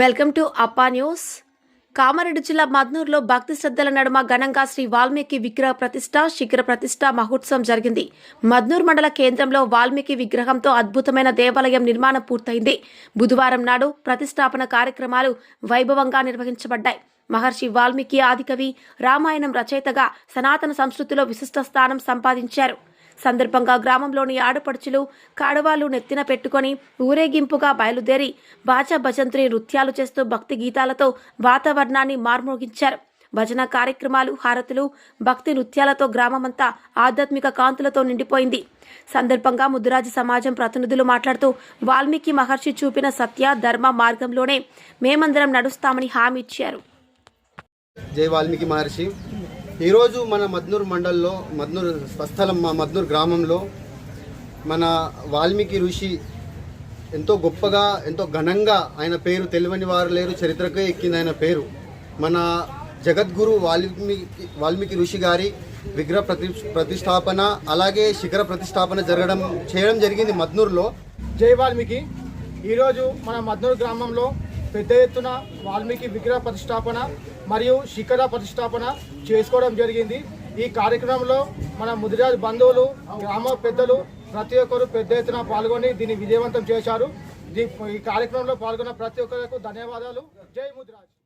Welcome to Appa news. Kamareddy జిల్లా మద్నూరులో భక్తి శ్రద్ధల నడుమ ఘనంగా శ్రీ వాల్మీకి విగ్రహ ప్రతిష్ట శిఖర ప్రతిష్ట మహోత్సవం జరిగింది. మద్నూర్ మండల కేంద్రంలో వాల్మీకి విగ్రహంతో అద్భుతమైన దేవాలయం నిర్మాణం పూర్తయింది. బుధవారం నాడు ప్రతిష్టాపన కార్యక్రమాలు వైభవంగా నిర్వహించబడ్డాయి. మహర్షి వాల్మీకి ఆదికవి రామాయణం రచయితగా సనాతన సంస్కృతిలో విశిష్ట స్థానం సంపాదించారు. సందర్భంగా గ్రామంలోని ఆడపడుచులు కాడవాళ్ళు నెత్తిన పెట్టుకొని ఊరేగింపుగా బయలుదేరి బాజా భజంత్రి నృత్యాలు చేస్తూ భక్తి గీతాలతో వాతావరణాన్ని మార్మోగించారు. భజన కార్యక్రమాలు హారతులు భక్తి నృత్యాలతో గ్రామమంతా ఆధ్యాత్మిక కాంతులతో నిండిపోయింది. సందర్భంగా ముద్దురాజు సమాజం ప్రతినిధులు మాట్లాడుతూ వాల్మీకి మహర్షి చూపిన సత్య ధర్మ మార్గంలోనే మేమందరం నడుస్తామని హామీ ఇచ్చారు. జై వాల్మీకి మహర్షి. ఈరోజు మన మద్నూర్ మండల్లో మద్నూర్ స్వస్థలం మా మద్నూర్ గ్రామంలో మన వాల్మీకి ఋషి ఎంతో గొప్పగా ఎంతో ఘనంగా ఆయన పేరు తెలియని వారు లేరు చరిత్రకే ఎక్కింది ఆయన పేరు. మన జగద్గురు వాల్మీకి వాల్మీకి ఋషి గారి విగ్రహ ప్రతి ప్రతిష్టాపన అలాగే శిఖర ప్రతిష్టాపన జరగడం చేయడం జరిగింది మద్నూర్లో. జై వాల్మీకి. ఈరోజు మన మద్నూరు గ్రామంలో పెద్ద ఎత్తున వాల్మీకి విగ్రహ ప్రతిష్టాపన మరియు శిఖర ప్రతిష్టాపన చేసుకోవడం జరిగింది. ఈ కార్యక్రమంలో మన ముదిరాజ్ బంధువులు గ్రామ పెద్దలు ప్రతి ఒక్కరు పెద్ద ఎత్తున పాల్గొని దీన్ని విజయవంతం చేశారు. దీ- ఈ కార్యక్రమంలో పాల్గొన్న ప్రతి ఒక్కరికి ధన్యవాదాలు. జై ముదిరాజ్.